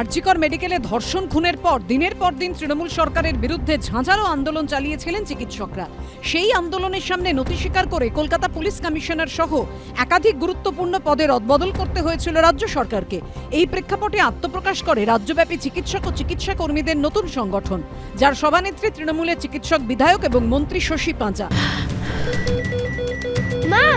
আরজিকর মেডিকেলে ধর্ষণ খুনের পর, দিনের পর দিন তৃণমূল সরকারের বিরুদ্ধে ঝাঁঝালো আন্দোলন চালিয়েছিলেন চিকিৎসকরা। সেই আন্দোলনের সামনে নথি স্বীকার করে কলকাতা পুলিশ কমিশনার সহ একাধিক গুরুত্বপূর্ণ পদে রদবদল করতে হয়েছিল রাজ্য সরকারকে। এই প্রেক্ষাপটে আত্মপ্রকাশ করে রাজ্যব্যাপী চিকিৎসক ও চিকিৎসা কর্মীদের নতুন সংগঠন, যার সভানেত্রী তৃণমূলের চিকিৎসক বিধায়ক এবং মন্ত্রী শশী পাঁজা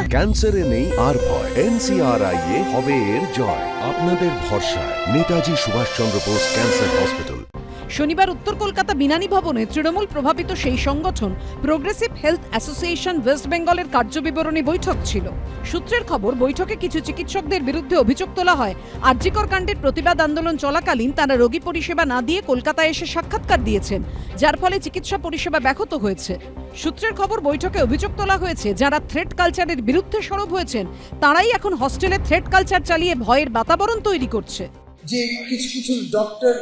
ক্যান্সারে নেই, আর ভয়। এনসিআরআই এ হবে এর জয়। আপনাদের ভরসায়। Netaji Subhas Chandra Bose cancer hospital. শনিবার উত্তর কলকাতা বিনানী ভবনে তৃণমূল প্রভাবিত সেই সংগঠন প্রোগ্রেসিভ হেলথ অ্যাসোসিয়েশন ওয়েস্ট বেঙ্গলের কার্যবিবরণী বৈঠক ছিল। সূত্রের খবর, বৈঠকে কিছু চিকিৎসকদের বিরুদ্ধে অভিযোগ তোলা হয় আর্যিকর কাণ্ডের প্রতিবাদ আন্দোলন চলাকালীন তারা রোগী পরিষেবা না দিয়ে কলকাতায় এসে সাক্ষাৎকার দিয়েছেন, যার ফলে চিকিৎসা পরিষেবা ব্যাহত হয়েছে। সূত্রের খবর, বৈঠকে অভিযোগ তোলা হয়েছে, যারা থ্রেড কালচারের বিরুদ্ধে সরব হয়েছেন, তারাই এখন হস্টেলে থ্রেড কালচার চালিয়ে ভয়ের বাতাবরণ তৈরি করছে। যে কিছু কিছু ডক্টর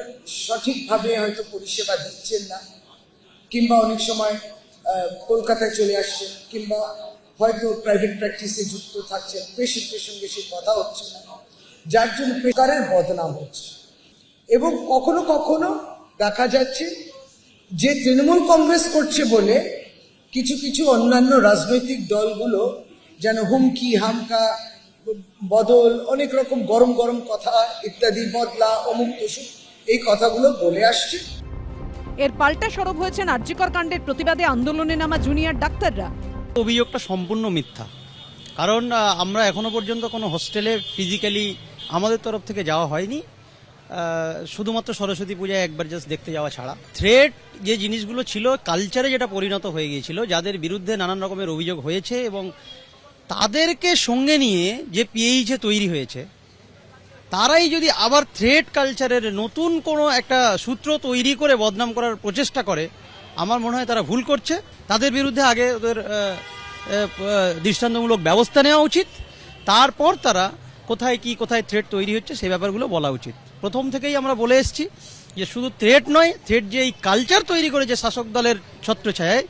সঠিকভাবে হয়তো পরিষেবা দিচ্ছেন না, কিংবা অনেক সময় কলকাতায় চলে আসছেন, কিংবা হয়তো প্রাইভেট প্র্যাকটিসে যুক্ত থাকছেন পেশেন্টের সঙ্গে সে কথা হচ্ছে না, যার জন্য পেকারের বদনাম হচ্ছে। এবং কখনো কখনো দেখা যাচ্ছে যে তৃণমূল কংগ্রেস করছে বলে কিছু কিছু অন্যান্য রাজনৈতিক দলগুলো যেন হুমকি, হামকা বদল অনেক রকম গরম গরম কথা ইত্যাদি বদলা অমুক তসুক এই কথাগুলো বলে আসছে। এর পাল্টা সরব হয়েছেন আরজিকর কাণ্ডের প্রতিবাদে আন্দোলনে নামা জুনিয়র ডাক্তাররা। অভিযোগটা সম্পূর্ণ মিথ্যা। কারণ আমরা এখনও পর্যন্ত কোনো হোস্টেলে ফিজিক্যালি আমাদের তরফ থেকে যাওয়া হয়নি। শুধুমাত্র সরস্বতী পূজায় একবার জাস্ট দেখতে যাওয়া ছাড়া। থ্রেড যে জিনিসগুলো ছিল কালচারে যেটা পরিণত হয়ে গিয়েছিল যাদের বিরুদ্ধে নানান রকমের অভিযোগ হয়েছে এবং তাদেরকে সঙ্গে নিয়ে যে পিএইচে তৈরি হয়েছে, তারাই যদি আবার থ্রেড কালচারের নতুন কোনো একটা সূত্র তৈরি করে বদনাম করার প্রচেষ্টা করে, আমার মনে হয় তারা ভুল করছে। তাদের বিরুদ্ধে আগে ওদের দৃষ্টান্তমূলক ব্যবস্থা নেওয়া উচিত। তারপর তারা কোথায় কি, কোথায় থ্রেড তৈরি হচ্ছে সেই ব্যাপারগুলো বলা উচিত। প্রথম থেকেই আমরা বলে এসেছি যে শুধু থ্রেড নয় থ্রেড যে এই কালচার তৈরি করে যে শাসক দলের ছত্রছায়ায়,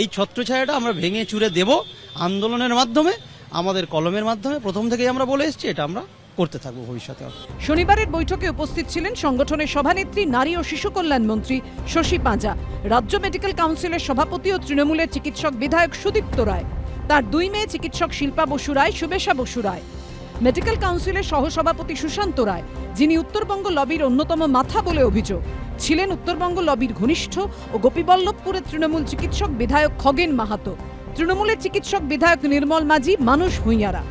এই ছত্রছায়াটা আমরা ভেঙে চুরে দেব। আন্দোলনের মাধ্যমে, আমাদের কলমের মাধ্যমে প্রথম থেকেই আমরা বলে এসেছি, এটা আমরা করতে থাকব ভবিষ্যতে। শনিবারের বৈঠকে উপস্থিত ছিলেন সংগঠনের সভানেত্রী, নারী ও শিশু কল্যাণ মন্ত্রী শশী পাঁজা, রাজ্য মেডিকেল কাউন্সিলের সভাপতি ও তৃণমূলের চিকিৎসক বিধায়ক সুদীপ্ত রায়, তার দুই মেয়ে চিকিৎসক শিল্পা বসু রায়, শুভেশা বসু রায়। মেডিকেল কাউন্সিলের সহসভাপতি সুশান্ত রায়, যিনি উত্তরবঙ্গ লবির অন্যতম মাথা বলে অভিযোগ, ছিলেন উত্তরবঙ্গ লবির ঘনিষ্ঠ ও গোপীবল্লভপুরের তৃণমূল চিকিৎসক বিধায়ক খগেন মাহাতো। তৃণমূলের চিকিৎসক বিধায়ক নির্মল মাঝি, মানুষ হুইয়ারা।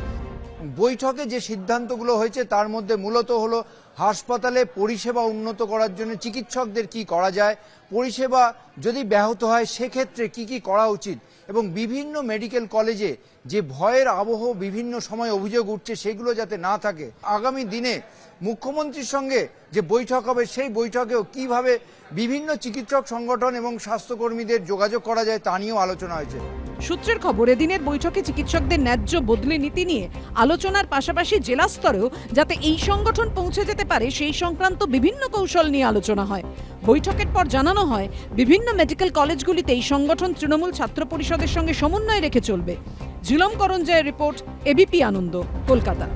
বৈঠকে যে সিদ্ধান্তগুলো হয়েছে, তার মধ্যে মূলত হলো হাসপাতালে পরিষেবা উন্নত করার জন্য চিকিৎসকদের কি করা যায়? পরিষেবা যদি ব্যাহত হয়, সেক্ষেত্রে কি কি করা উচিত? এবং বিভিন্ন মেডিকেল কলেজে যে ভয়ের আবহ বিভিন্ন সময় অভিযোগ উঠছে, সেগুলো যাতে না থাকে। আগামী দিনে মুখ্যমন্ত্রীর সঙ্গে যে বৈঠক হবে, সেই বৈঠকেও কীভাবে বিভিন্ন চিকিৎসক সংগঠন এবং স্বাস্থ্যকর্মীদের যোগাযোগ করা যায়, তা নিয়েও আলোচনা হয়েছে। সূত্রের খবর, এদিনের বৈঠকে চিকিৎসকদের ন্যায্য বদলি নীতি নিয়ে আলোচনার পাশাপাশি জেলা স্তরেও যাতে এই সংগঠন পৌঁছে যেতে পারে সেই সংক্রান্ত বিভিন্ন কৌশল নিয়ে আলোচনা হয়। বৈঠকের পর জানানো হয়, বিভিন্ন মেডিকেল কলেজগুলিতে এই সংগঠন তৃণমূল ছাত্র পরিষদের সঙ্গে সমন্বয় রেখে চলবে। ঝিলম করঞ্জয়ের রিপোর্ট, এবিপি আনন্দ, কলকাতা।